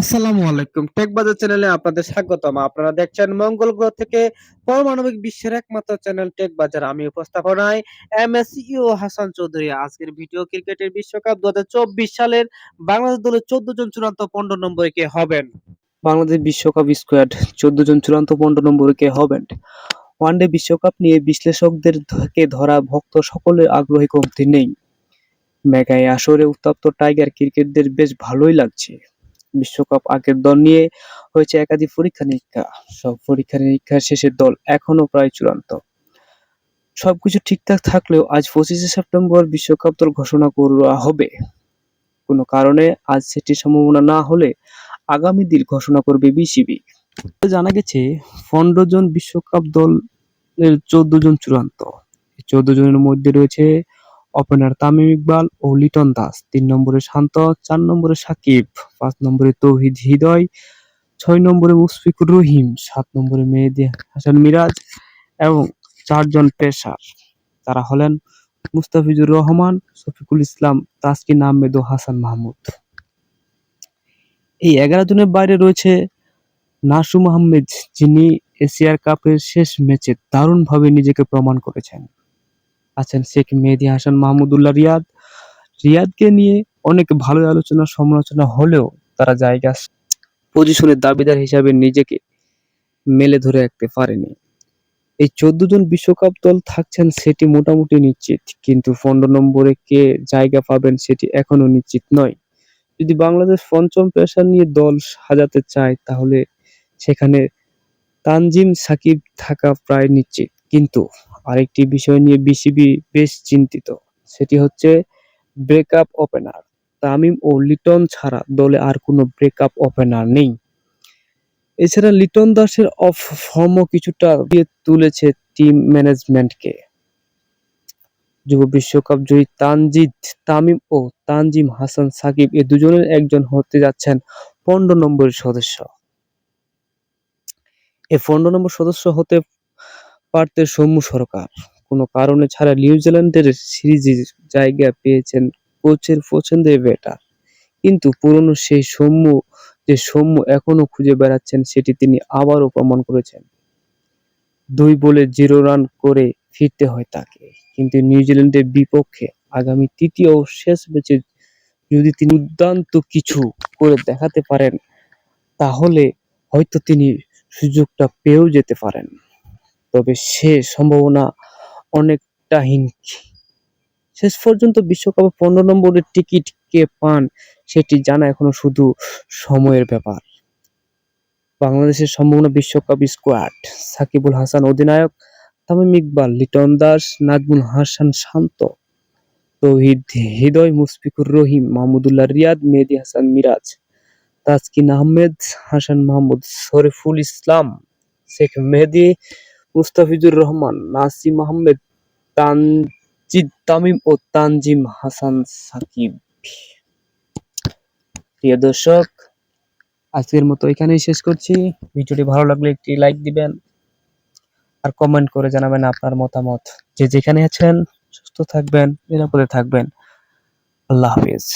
আসসালামু আলাইকুম। টেক বাজার চ্যানেলে আপনাদের স্বাগতম। আপনারা দেখছেন মঙ্গল গ্রহ থেকে পারমাণবিক বিশ্বের একমাত্র চ্যানেল টেক বাজার। আমি উপস্থাপনায় M S U Hasan Chowdhury. আজকের ভিডিও ক্রিকেটের বিশ্বকাপ দু হাজার চব্বিশ সালের বাংলাদেশ দলের চোদ্দ জন চূড়ান্ত পনেরো নম্বরে কে হবেন? বাংলাদেশ বিশ্বকাপ স্কোয়াড চোদ্দ জন চূড়ান্ত পনেরো নম্বরে কে হবেন? ওয়ানডে বিশ্বকাপ নিয়ে বিশ্লেষকদের থেকে ধরা ভক্ত সকলের আগ্রহী কমতি নেই। মেঘায় আসরে উত্তপ্ত টাইগার ক্রিকেটদের বেশ ভালোই লাগছে। বিশ্বকাপ আগের দল নিয়ে হয়েছে একাধিক পরীক্ষা নিরীক্ষা সব পরীক্ষা নিরীক্ষার শেষে দল এখনও প্রায় চূড়ান্ত। সবকিছু ঠিকঠাক থাকলেও আজ পঁচিশে সেপ্টেম্বর বিশ্বকাপ দল ঘোষণা করা হবে। কোনো কারণে আজ সেটির সম্ভাবনা না হলে আগামী দিন ঘোষণা করবে বিসিবি। জানা গেছে, পনেরো জন বিশ্বকাপ দলের চোদ্দ জন চূড়ান্ত। চোদ্দ জনের মধ্যে রয়েছে ওপেনার তামিম ইকবাল ও লিটন দাস তিন নম্বরে শান্ত, চার নম্বরে সাকিব। পাঁচ নম্বরে তৌহিদ হৃদয়, ছয় নম্বরে মুশফিকুর রহিম। সাত নম্বরে মেহেদি হাসান মিরাজ এবং চারজন পেশার তারা হলেন মুস্তাফিজুর রহমান, শফিকুল ইসলাম, তাসকিন আহমেদ ও হাসান মাহমুদ। এই এগারো জনের বাইরে রয়েছে নাসুম আহমেদ, যিনি এশিয়ার কাপের শেষ ম্যাচে দারুণভাবে নিজেকে প্রমাণ করেছেন। আছেন শেখ মেহেদি হাসান মাহমুদুল্লাহ রিয়াদ। রিয়াদকে নিয়ে অনেক ভালো আলোচনা, সমালোচনা হলেও তারা জায়গা পজিশনের দাবিদার হিসাবে নিজেকে মেলে ধরে রাখতে পারেনি। এই চোদ্দ জন বিশ্বকাপ দল থাকছেন সেটি মোটামুটি নিশ্চিত, কিন্তু পনেরো নম্বরে কে জায়গা পাবেন সেটি এখনও নিশ্চিত নয়। যদি বাংলাদেশ পঞ্চম পেশা নিয়ে দল সাজাতে চায়, তাহলে সেখানে তানজিম সাকিব থাকা প্রায় নিশ্চিত। কিন্তু আরেকটি বিষয় নিয়ে বিসিবি বেশ চিন্তিত। সেটি হচ্ছে ব্রেকআপ ওপেনার। তামিম ও লিটন ছাড়া দলে আর কোনো ব্রেকআপ ওপেনার নেই। এছাড়া লিটন দাসের অফ ফর্মও কিছুটা দিয়ে তুলেছে টিম ম্যানেজমেন্টকে। যুব বিশ্বকাপ জয়ী তানজিদ তামিম ও তানজিম হাসান সাকিব এ দুজনের একজন হতে যাচ্ছেন পনেরো নম্বরের সদস্য। এ পনেরো নম্বর সদস্য হতে পারতে সৌম্য সরকার। কোনো কারণে ছাড়া নিউজিল্যান্ডের সিরিজের জায়গা পেয়েছেন কোচের পছন্দের ব্যাটার। কিন্তু পুরনো সেই সৌম্য, যে সৌম্য এখনও খুঁজে বেড়াচ্ছেন, সেটি তিনি আবারও প্রমাণ করেছেন। দুই বলে জিরো রান করে ফিরতে হয় তাকে। কিন্তু নিউজিল্যান্ডের বিপক্ষে আগামী তৃতীয় ও শেষ ম্যাচে যদি তিনি দুর্দান্ত কিছু করে দেখাতে পারেন, তাহলে হয়তো তিনি সুযোগটা পেয়েও যেতে পারেন। তবে সে সম্ভাবনা অনেকটা হিমকি শেষ পর্যন্ত বিশ্বকাপে পনেরো নম্বরের টিকিট কে পান সেটি জানা এখনও শুধু সময়ের ব্যাপার। বাংলাদেশের সম্ভাবনা বিশ্বকাপ স্কোয়াড, সাকিবুল হাসান অধিনায়ক, তামিম ইকবাল, লিটন দাস, নাজমুল হাসান শান্ত, তৌহিদ হৃদয়, মুশফিকুর রহিম, মাহমুদুল্লাহ রিয়াদ, মেহেদি হাসান মিরাজ, তাসকিন আহমেদ, হাসান মাহমুদ, শরীফুল ইসলাম, শেখ মেহেদি মুস্তাফিজুর রহমান, নাসিম আহমেদ, তানজিদ তামিম ও তানজিম হাসান সাকিব। প্রিয় দর্শক, আজকের মতো এখানেই শেষ করছি। ভিডিওটি ভালো লাগলে একটি লাইক দিবেন আর কমেন্ট করে জানাবেন আপনার মতামত। যে যেখানে আছেন, সুস্থ থাকবেন, নিরাপদে থাকবেন। আল্লাহ হাফিজ।